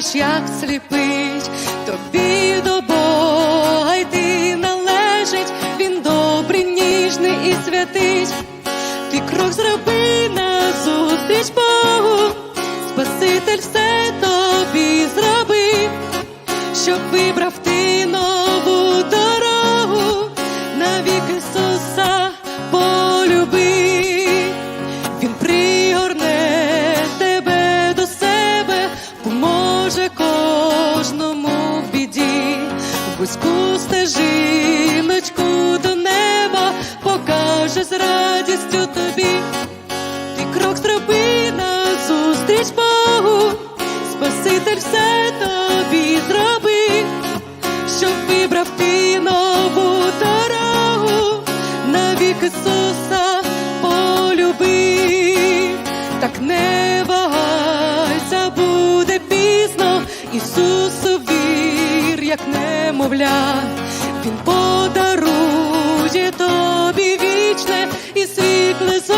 знаєш, як сліпить, тобі до Бога йти належить, він добрий, ніжний і святить, Ти крок зроби назустріч Богу, Спаситель все тобі зробив, щоб вибрав Ти крок зроби назустріч Богу, Спаситель все тобі зробив, щоб вибрав ти нову дорогу, навік Ісуса полюби, так не вагайся, буде пізно, Ісусу вір, як немовля, Він подарує тобі вічне і світле з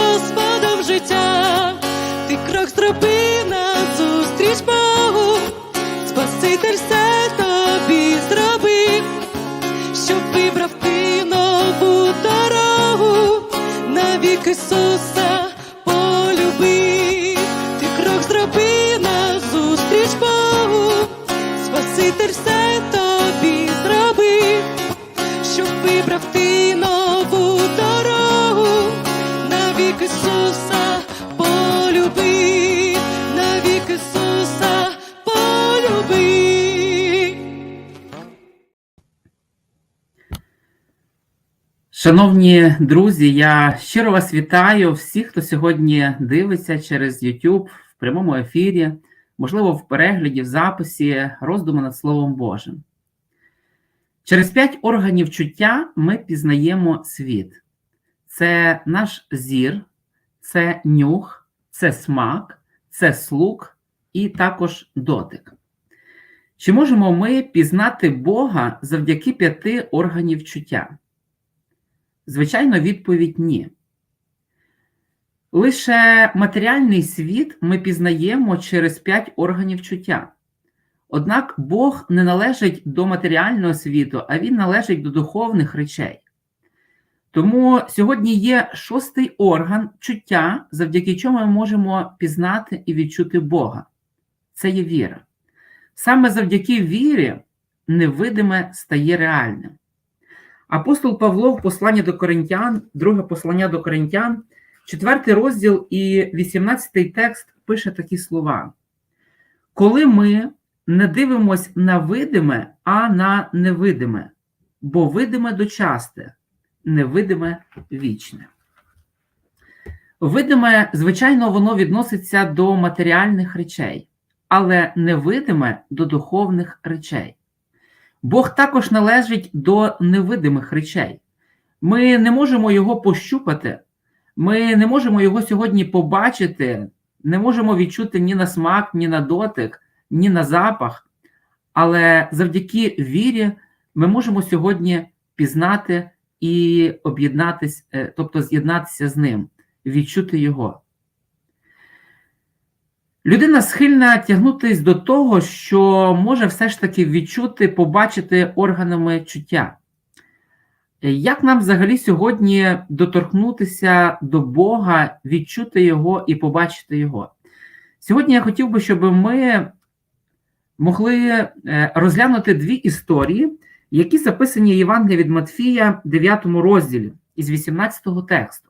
навік Ісуса полюбив. Ти крок зроби назустріч Богу, Спаситель все тобі зробив, щоб вибрав ти Шановні друзі, я щиро вас вітаю всіх, хто сьогодні дивиться через YouTube в прямому ефірі, можливо, в перегляді, в записі, роздуму над Словом Божим. Через п'ять органів чуття ми пізнаємо світ: це наш зір, це нюх, це смак, це слух і також дотик. Чи можемо ми пізнати Бога завдяки п'яти органів чуття? Звичайно, відповідь ні. Лише матеріальний світ ми пізнаємо через п'ять органів чуття. Однак Бог не належить до матеріального світу, а Він належить до духовних речей. Тому сьогодні є шостий орган чуття, завдяки чому ми можемо пізнати і відчути Бога. Це є віра. Саме завдяки вірі невидиме стає реальним. Апостол Павло в посланні до Коринтян, друге послання до Коринтян, четвертий розділ і 18 текст пише такі слова: Коли ми не дивимось на видиме, а на невидиме, бо видиме дочасте, невидиме вічне. Видиме, звичайно, воно відноситься до матеріальних речей, але невидиме до духовних речей. Бог також належить до невидимих речей. Ми не можемо його пощупати, ми не можемо його сьогодні побачити, не можемо відчути ні на смак, ні на дотик, ні на запах. Але завдяки вірі ми можемо сьогодні пізнати і об'єднатися, тобто з'єднатися з ним, відчути його. Людина схильна тягнутись до того, що може все ж таки відчути, побачити органами чуття. Як нам взагалі сьогодні доторкнутися до Бога, відчути Його і побачити Його? Сьогодні я хотів би, щоб ми могли е, розглянути дві історії, які записані в Євангелії від Матфія, 9 розділі із 18 тексту.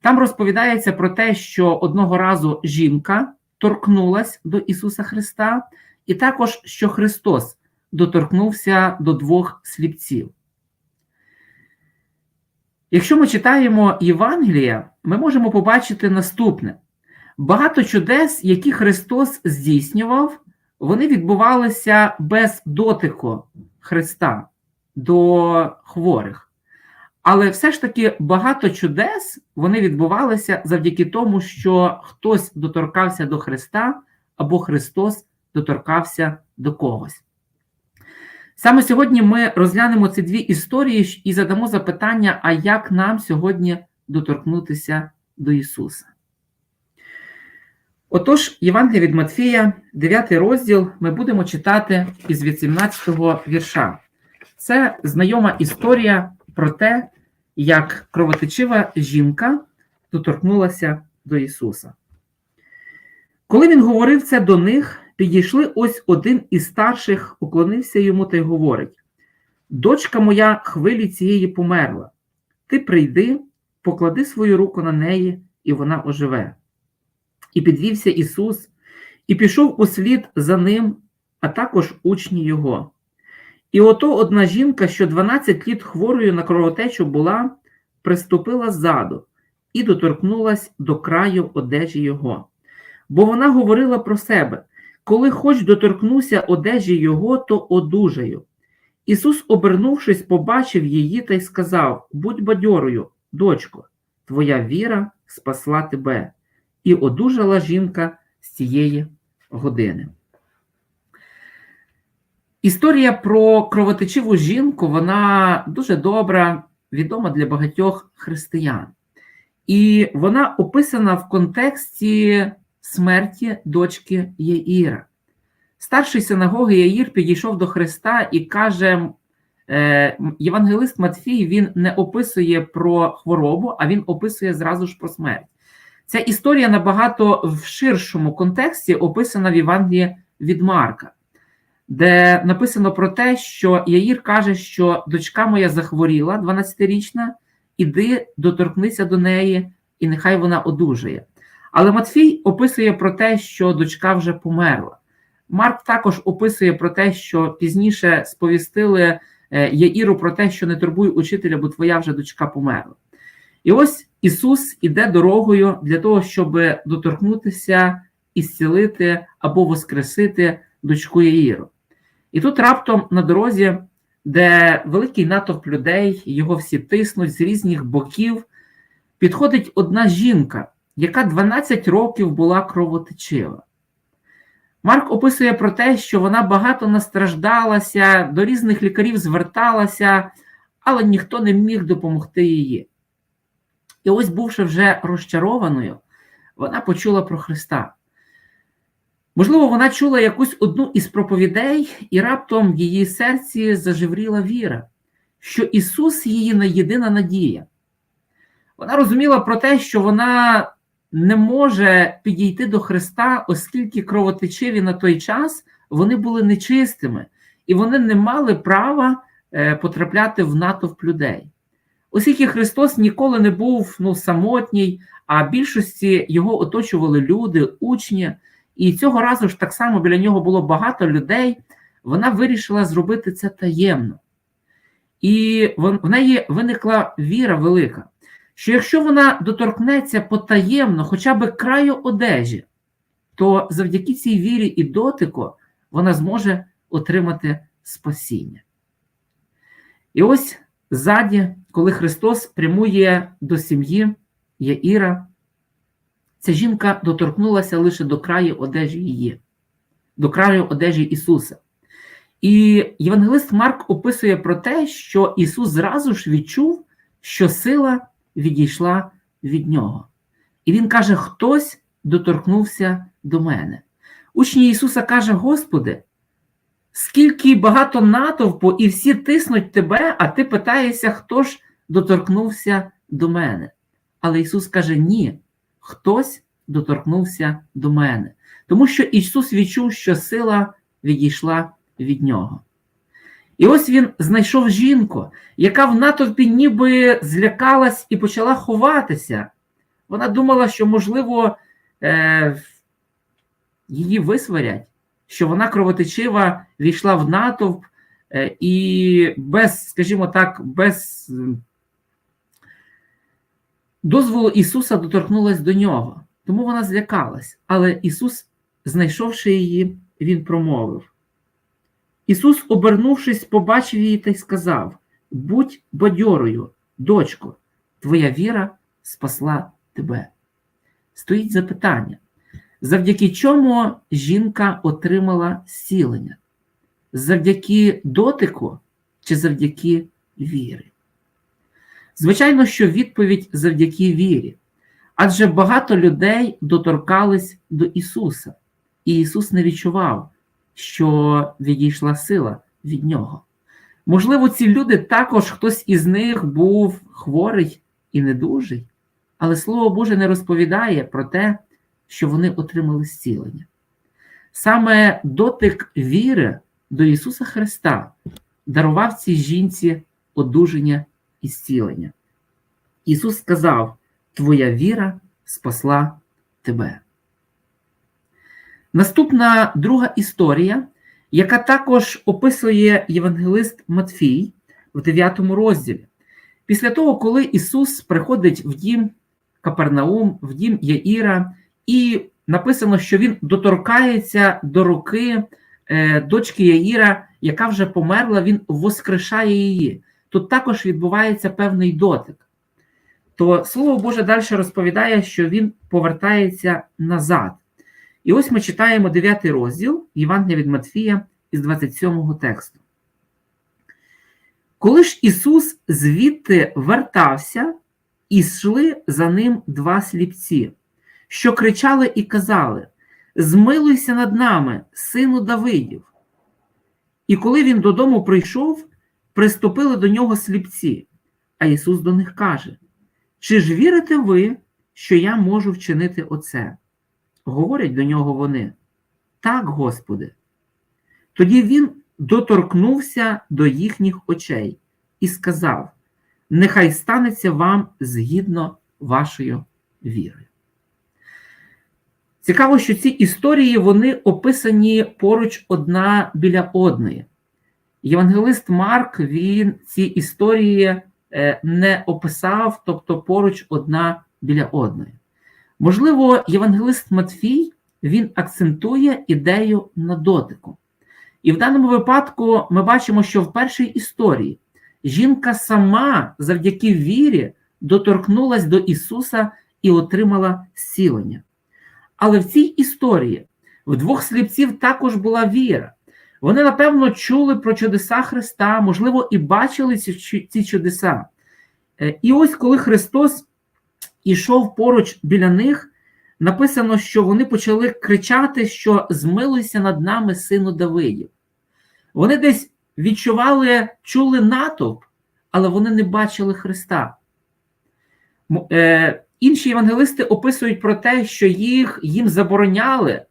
Там розповідається про те, що одного разу жінка торкнулась до Ісуса Христа, і також, що Христос доторкнувся до двох сліпців. Якщо ми читаємо Євангелія, ми можемо побачити наступне: багато чудес, які Христос здійснював, вони відбувалися без дотику Христа до хворих. Але все ж таки багато чудес вони відбувалися завдяки тому, що хтось доторкався до Христа або Христос доторкався до когось. Саме сьогодні ми розглянемо ці дві історії і задамо запитання, а як нам сьогодні доторкнутися до Ісуса. Отож, Євангелія від Матфія, 9 розділ, ми будемо читати із 18 вірша. Це знайома історія про те, як кровотечива жінка доторкнулася до Ісуса. Коли він говорив це до них, підійшли ось один із старших, уклонився йому та й говорить: Дочка моя хвилі цієї померла. Ти прийди, поклади свою руку на неї, і вона оживе. І підвівся Ісус, і пішов услід за ним, а також учні Його. І ото одна жінка, що 12 літ хворою на кровотечу була, приступила ззаду і доторкнулась до краю одежі Його. Бо вона говорила про себе: коли хоч доторкнуся одежі Його, то одужаю. Ісус, обернувшись, побачив її та й сказав: Будь бадьорою, дочко, твоя віра спасла тебе. І одужала жінка з цієї години. Історія про кровотечиву жінку, вона дуже добра, відома для багатьох християн. І вона описана в контексті смерті дочки Яїра. Старший синагоги Яїр підійшов до Христа і каже: е, Євангелист Матфій він не описує про хворобу, а він описує зразу ж про смерть. Ця історія набагато в ширшому контексті описана в Євангелії від Марка, де написано про те, що Яїр каже, що дочка моя захворіла, 12-річна, іди доторкнися до неї, і нехай вона одужає. Але Матфій описує про те, що дочка вже померла. Марк також описує про те, що пізніше сповістили е, Яїру про те, що не турбуй учителя, бо твоя вже дочка померла. І ось Ісус іде дорогою для того, щоб доторкнутися і зцілити або воскресити дочку Яїру. І тут раптом на дорозі, де великий натовп людей, його всі тиснуть з різних боків, підходить одна жінка, яка 12 років була кровотечива. Марк описує про те, що вона багато настраждалася, до різних лікарів зверталася, але ніхто не міг допомогти її. І ось, бувши вже розчарованою, вона почула про Христа. Можливо, вона чула якусь одну із проповідей, і раптом в її серці зажевріла віра, що Ісус її єдина надія. Вона розуміла про те, що вона не може підійти до Христа, оскільки кровотечиві на той час вони були нечистими, і вони не мали права е, потрапляти в натовп людей. Оскільки Христос ніколи не був ну, самотній, а більшості його оточували люди, учні, і цього разу ж так само біля нього було багато людей, вона вирішила зробити це таємно. І в неї виникла віра велика, що якщо вона доторкнеться потаємно, хоча б краю одежі, то завдяки цій вірі і дотику вона зможе отримати спасіння. І ось ззаді, коли Христос прямує до сім'ї Яїра, ця жінка доторкнулася лише до краю одежі її, до краю одежі Ісуса. І Євангелист Марк описує про те, що Ісус зразу ж відчув, що сила відійшла від нього. І Він каже: хтось доторкнувся до мене. Учні Ісуса каже: Господи, скільки багато натовпу, і всі тиснуть тебе, а ти питаєшся, хто ж доторкнувся до мене. Але Ісус каже: Ні, хтось доторкнувся до мене. Тому що Ісус відчув, що сила відійшла від нього. І ось він знайшов жінку, яка в натовпі ніби злякалась і почала ховатися. Вона думала, що, можливо, е- її висварять, що вона кровотечива війшла в натовп е і без, скажімо так, без дозволу Ісуса доторкнулась до нього. Тому вона злякалась. Але Ісус, знайшовши її, Він промовив. Ісус, обернувшись, побачив її та й сказав: Будь бадьорою, дочко, твоя віра спасла тебе. Стоїть запитання, завдяки чому жінка отримала зцілення? Завдяки дотику чи завдяки вірі? Звичайно, що відповідь завдяки вірі. Адже багато людей доторкались до Ісуса, і Ісус не відчував, що відійшла сила від нього. Можливо, ці люди також хтось із них був хворий і недужий, але Слово Боже не розповідає про те, що вони отримали зцілення. Саме дотик віри до Ісуса Христа дарував цій жінці одужання і. Ісус сказав: Твоя віра спасла тебе. Наступна друга історія, яка також описує євангелист Матфій в 9 розділі. Після того, коли Ісус приходить в дім Капернаум, в дім Яїра, і написано, що Він доторкається до руки е, дочки Яїра, яка вже померла, Він воскрешає її. Тут також відбувається певний дотик. То Слово Боже далі розповідає, що Він повертається назад. І ось ми читаємо 9 розділ Євангелія від Матфія із 27 тексту. Коли ж Ісус звідти вертався, і йшли за ним два сліпці, що кричали і казали: Змилуйся над нами, сину Давидів. І коли він додому прийшов, приступили до нього сліпці, а Ісус до них каже: Чи ж вірите ви, що я можу вчинити оце? Говорять до нього вони. Так, Господи. Тоді він доторкнувся до їхніх очей і сказав: Нехай станеться вам згідно вашою вірою. Цікаво, що ці історії вони описані поруч одна біля одної. Євангелист Марк він ці історії е, не описав, тобто поруч одна біля одної. Можливо, євангелист Матфій він акцентує ідею на дотику. І в даному випадку ми бачимо, що в першій історії жінка сама завдяки вірі доторкнулась до Ісуса і отримала зцілення. Але в цій історії в двох сліпців також була віра. Вони, напевно, чули про чудеса Христа, можливо, і бачили ці, ці чудеса. Е, І ось коли Христос ішов поруч біля них, написано, що вони почали кричати, що змилуйся над нами, сину Давидів. Вони десь відчували, чули натовп, але вони не бачили Христа. Е, Інші євангелисти описують про те, що їх їм забороняли,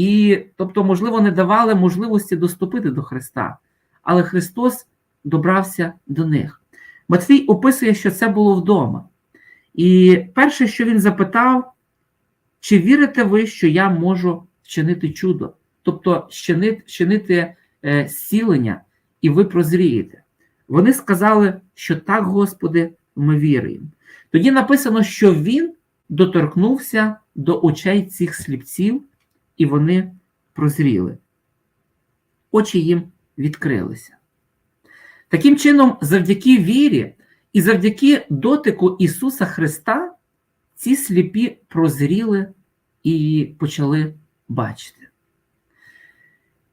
і, тобто, можливо, не давали можливості доступити до Христа. Але Христос добрався до них. Матвій описує, що це було вдома. І перше, що він запитав, чи вірите ви, що я можу вчинити чудо? Тобто вчинити, е, зцілення, і ви прозрієте. Вони сказали, що так, Господи, ми віруємо. Тоді написано, що він доторкнувся до очей цих сліпців, і вони прозріли. Очі їм відкрилися. Таким чином, завдяки вірі і завдяки дотику Ісуса Христа, ці сліпі прозріли і почали бачити.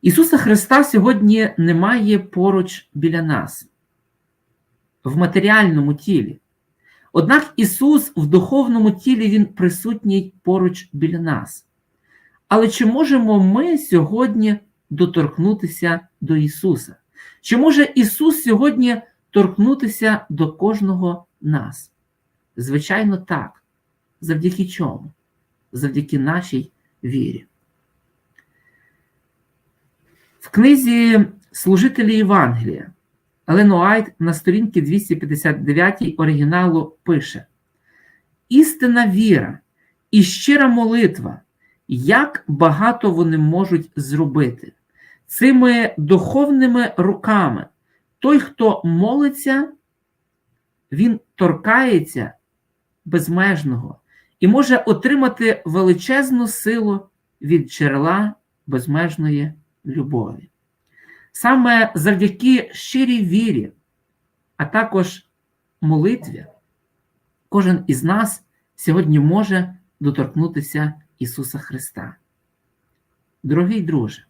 Ісуса Христа сьогодні немає поруч біля нас, в матеріальному тілі. Однак Ісус в духовному тілі Він присутній поруч біля нас. Але чи можемо ми сьогодні доторкнутися до Ісуса? Чи може Ісус сьогодні торкнутися до кожного нас? Звичайно, так. Завдяки чому? Завдяки нашій вірі. В книзі Служителі Євангелія Елен Уайт на сторінці 259 оригіналу пише: Істинна віра і щира молитва, як багато вони можуть зробити. Цими духовними руками той, хто молиться, він торкається безмежного і може отримати величезну силу від джерела безмежної любові. Саме завдяки щирій вірі, а також молитві, кожен із нас сьогодні може доторкнутися Ісуса Христа. Дорогий друже,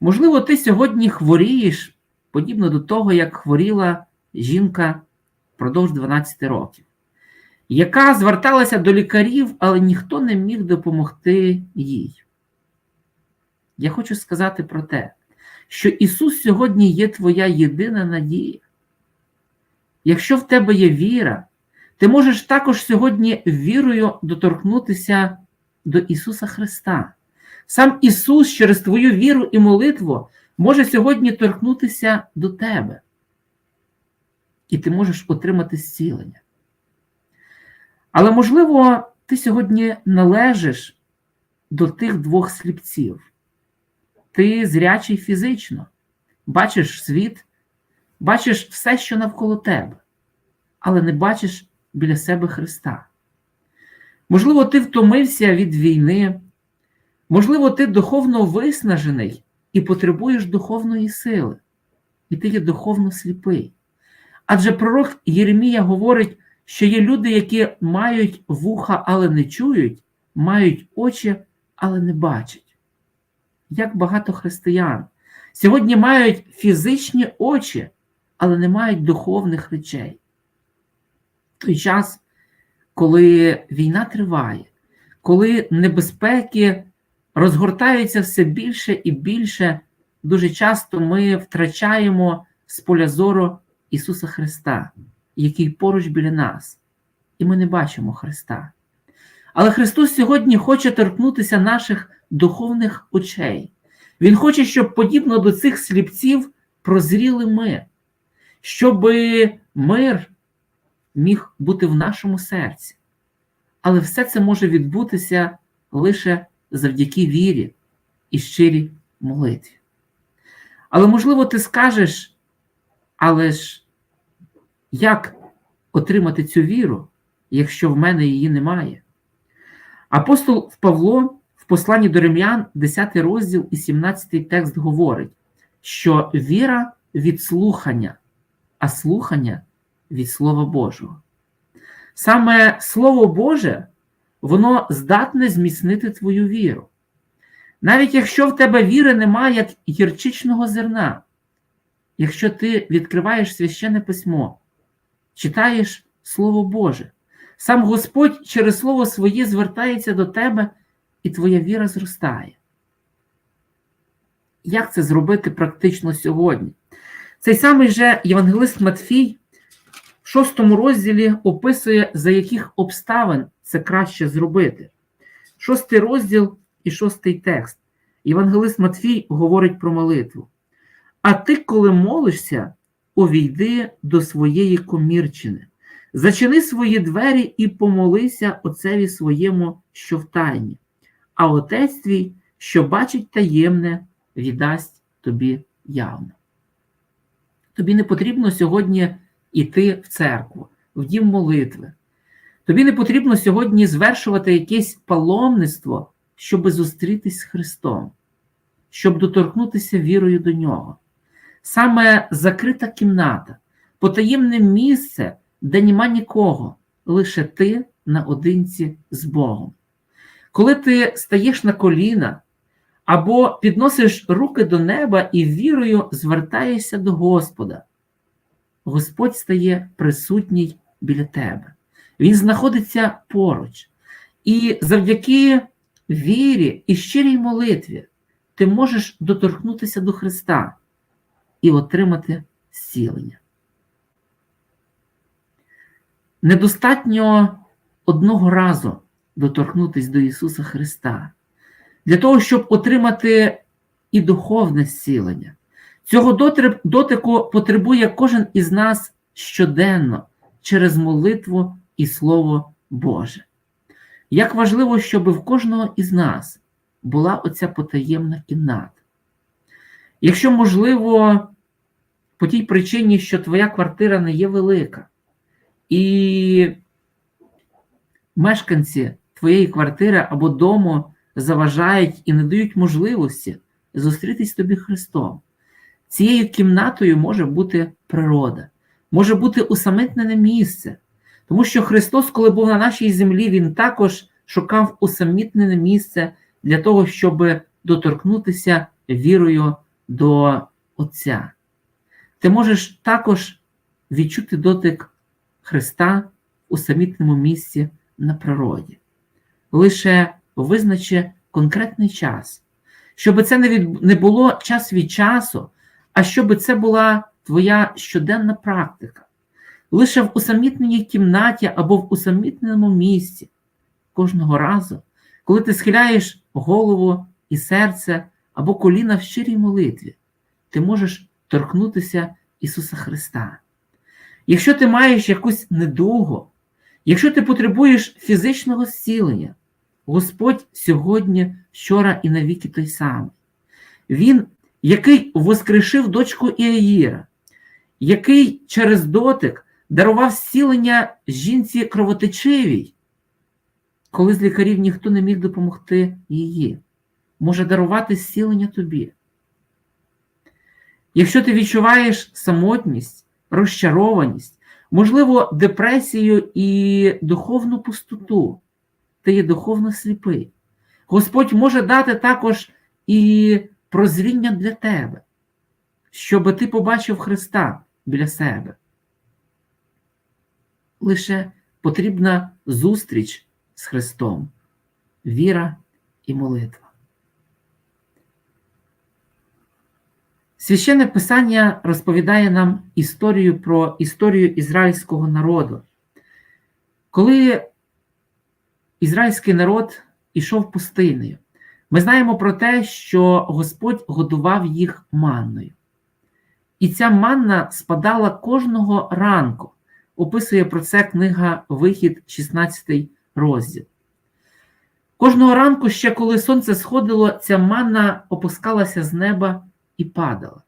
можливо, ти сьогодні хворієш подібно до того, як хворіла жінка впродовж 12 років. яка зверталася до лікарів, але ніхто не міг допомогти їй. Я хочу сказати про те, що Ісус сьогодні є твоя єдина надія. Якщо в тебе є віра, ти можеш також сьогодні вірою доторкнутися до Ісуса Христа. Сам Ісус через твою віру і молитву може сьогодні торкнутися до тебе. І ти можеш отримати зцілення. Але, можливо, ти сьогодні належиш до тих двох сліпців. Ти зрячий фізично, бачиш світ, бачиш все, що навколо тебе, але не бачиш біля себе Христа. Можливо, ти втомився від війни, можливо, ти духовно виснажений і потребуєш духовної сили, і ти є духовно сліпий. Адже пророк Єремія говорить, що є люди, які мають вуха, але не чують, мають очі, але не бачать. Як багато християн сьогодні мають фізичні очі, але не мають духовних речей. В той час, коли війна триває, коли небезпеки розгортаються все більше і більше, дуже часто ми втрачаємо з поля зору Ісуса Христа, який поруч біля нас, і ми не бачимо Христа. Але Христос сьогодні хоче торкнутися наших духовних очей. Він хоче, щоб подібно до цих сліпців прозріли ми, щоб мир міг бути в нашому серці. Але все це може відбутися лише завдяки вірі і щирій молитві. Але, можливо, ти скажеш, але ж як отримати цю віру, якщо в мене її немає? Апостол Павло в посланні до римлян, 10 розділ і 17 текст говорить, що віра від слухання, а слухання від Слова Божого. Саме Слово Боже, воно здатне зміцнити твою віру. Навіть якщо в тебе віри немає як гірчичного зерна, якщо ти відкриваєш священне письмо, читаєш Слово Боже, сам Господь через Слово Своє звертається до тебе, і твоя віра зростає. Як це зробити практично сьогодні? Цей самий же Євангелист Матфій в шостому розділі описує, за яких обставин це краще зробити. Шостий розділ і шостий текст. Євангелист Матфій говорить про молитву. А ти, коли молишся, увійди до своєї комірчини, зачини свої двері і помолися Отцеві своєму, що в тайні, а Отець твій, що бачить таємне, віддасть тобі явно. Тобі не потрібно сьогодні йти в церкву, в дім молитви. Тобі не потрібно сьогодні звершувати якесь паломництво, щоб зустрітись з Христом, щоб доторкнутися вірою до Нього. Саме закрита кімната, потаємне місце, де нема нікого, лише ти наодинці з Богом. Коли ти стаєш на коліна або підносиш руки до неба і вірою звертаєшся до Господа, Господь стає присутній біля тебе. Він знаходиться поруч. І завдяки вірі і щирій молитві ти можеш доторкнутися до Христа і отримати зцілення. Недостатньо одного разу доторкнутися до Ісуса Христа для того, щоб отримати і духовне зцілення. Цього дотику потребує кожен із нас щоденно через молитву і Слово Боже. Як важливо, щоб в кожного із нас була оця потаємна кімната. Якщо можливо, по тій причині, що твоя квартира не є велика, і мешканці твоєї квартири або дому заважають і не дають можливості зустрітись тобі Христом. Цією кімнатою може бути природа, може бути усамитнене місце. Тому що Христос, коли був на нашій землі, Він також шукав усамітнене місце для того, щоб доторкнутися вірою до Отця. Ти можеш також відчути дотик Христа усамітненому місці на природі. Лише визначи конкретний час, щоб це не було час від часу, а щоб це була твоя щоденна практика. Лише в усамітненій кімнаті або в усамітненому місці кожного разу, коли ти схиляєш голову і серце або коліна в щирій молитві, ти можеш торкнутися Ісуса Христа. Якщо ти маєш якусь недугу, якщо ти потребуєш фізичного зцілення, Господь сьогодні, вчора і навіки той самий. Він, який воскрешив дочку Іаїра, який через дотик дарував зцілення жінці кровотечивій, коли з лікарів ніхто не міг допомогти її, може дарувати зцілення тобі. Якщо ти відчуваєш самотність, розчарованість, можливо, депресію і духовну пустоту, ти є духовно сліпий. Господь може дати також і прозріння для тебе, щоб ти побачив Христа біля себе. Лише потрібна зустріч з Христом, віра і молитва. Священне Писання розповідає нам історію про історію ізраїльського народу. Коли ізраїльський народ ішов пустинею, ми знаємо про те, що Господь годував їх манною. І ця манна спадала кожного ранку. Описує про це книга Вихід, 16 розділ. Кожного ранку, ще коли сонце сходило, ця манна опускалася з неба і падала.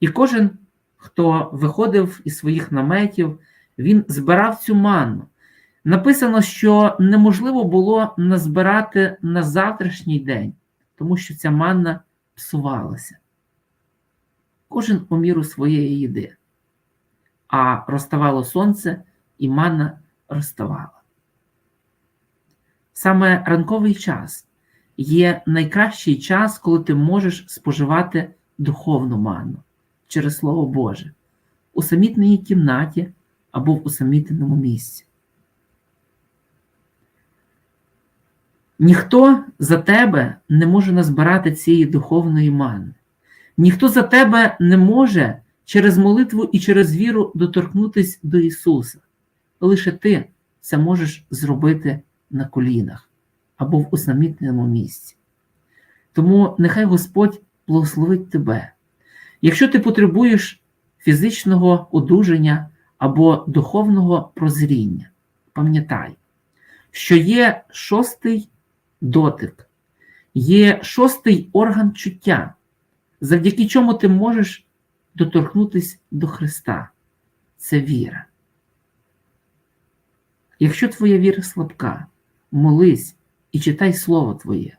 І кожен, хто виходив із своїх наметів, він збирав цю манну. Написано, що неможливо було назбирати на завтрашній день, тому що ця манна псувалася. Кожен у міру своєї їди. А розставало сонце, і манна розставала. Саме ранковий час є найкращий час, коли ти можеш споживати духовну манну через Слово Боже у самітній кімнаті або в усамітненому місці. Ніхто за тебе не може назбирати цієї духовної мани. Ніхто за тебе не може через молитву і через віру доторкнутися до Ісуса. Лише ти це можеш зробити на колінах або в усамітненому місці. Тому нехай Господь благословить тебе. Якщо ти потребуєш фізичного одужання або духовного прозріння, пам'ятай, що є шостий дотик, є шостий орган чуття, завдяки чому ти можеш доторкнутися до Христа. Це віра. Якщо твоя віра слабка, молись і читай Слово Твоє,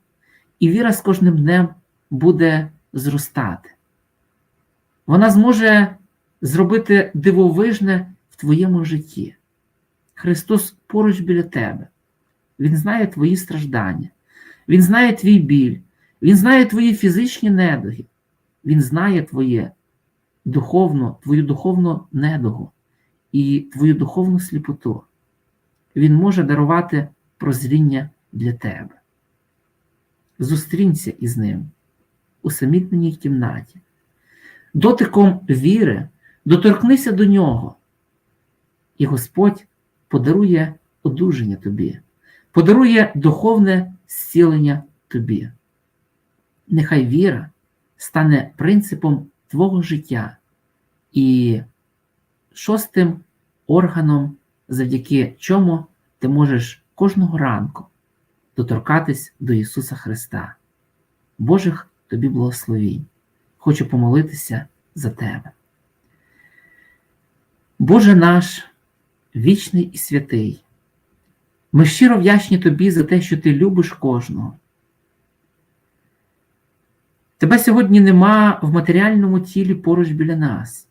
і віра з кожним днем буде зростати. Вона зможе зробити дивовижне в твоєму житті. Христос поруч біля тебе. Він знає твої страждання, Він знає твій біль, Він знає твої фізичні недуги, Він знає твоє духовну, твою духовну недугу і твою духовну сліпоту. Він може дарувати прозріння для тебе. Зустрінься із ним у самітненій кімнаті. Дотиком віри доторкнися до нього, і Господь подарує одужання тобі, подарує духовне зцілення тобі. Нехай віра стане принципом твого життя і шостим органом, завдяки чому ти можеш кожного ранку доторкатись до Ісуса Христа. Божих тобі благословінь. Хочу помолитися за тебе. Боже наш, вічний і святий, ми щиро вдячні Тобі за те, що Ти любиш кожного. Тебе сьогодні нема в матеріальному тілі поруч біля нас,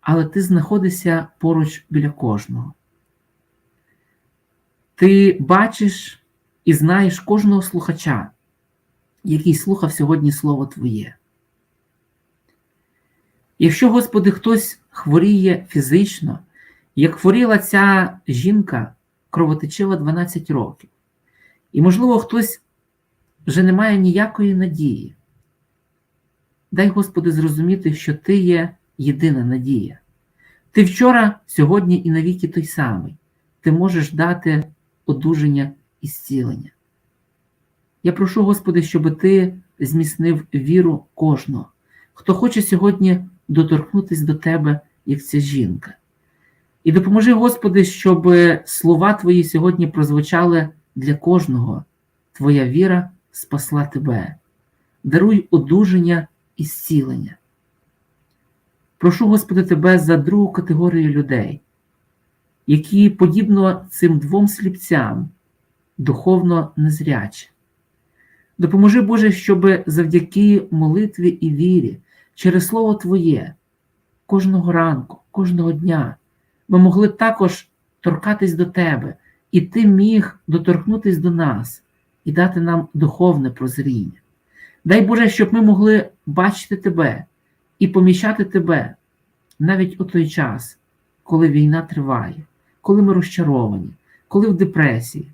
але ти знаходишся поруч біля кожного. Ти бачиш і знаєш кожного слухача, який слухав сьогодні Слово Твоє. Якщо, Господи, хтось хворіє фізично, Як хворіла ця жінка, кровотечила 12 років. І, можливо, хтось вже не має ніякої надії. Дай, Господи, зрозуміти, що Ти є єдина надія. Ти вчора, сьогодні і навіки той самий. Ти можеш дати одужання і зцілення. Я прошу, Господи, щоб Ти зміцнив віру кожного, хто хоче сьогодні доторкнутися до Тебе, як ця жінка. І допоможи, Господи, щоб слова Твої сьогодні прозвучали для кожного. Твоя віра спасла Тебе. Даруй одужання і зцілення. Прошу, Господи, Тебе за другу категорію людей, які, подібно цим двом сліпцям, духовно незрячі. Допоможи, Боже, щоб завдяки молитві і вірі, через Слово Твоє, кожного ранку, кожного дня ми могли також торкатись до Тебе, і Ти міг доторкнутись до нас і дати нам духовне прозріння. Дай Боже, щоб ми могли бачити Тебе і поміщати Тебе навіть у той час, коли війна триває, коли ми розчаровані, коли в депресії,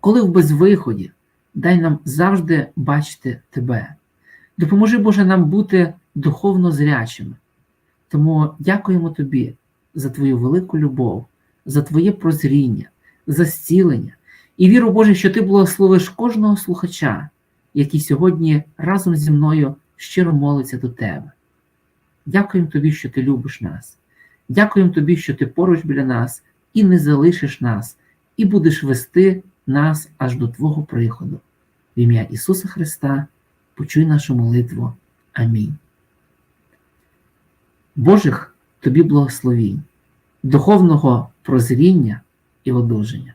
коли в безвиході. Дай нам завжди бачити Тебе. Допоможи, Боже, нам бути духовно зрячими. Тому дякуємо Тобі за Твою велику любов, за Твоє прозріння, за зцілення. І віру, Боже, що Ти благословиш кожного слухача, який сьогодні разом зі мною щиро молиться до Тебе. Дякуємо Тобі, що Ти любиш нас. Дякуємо Тобі, що Ти поруч біля нас і не залишиш нас, і будеш вести нас аж до Твого приходу. В ім'я Ісуса Христа почуй нашу молитву. Амінь. Божих тобі благословінь, духовного прозріння і одужання.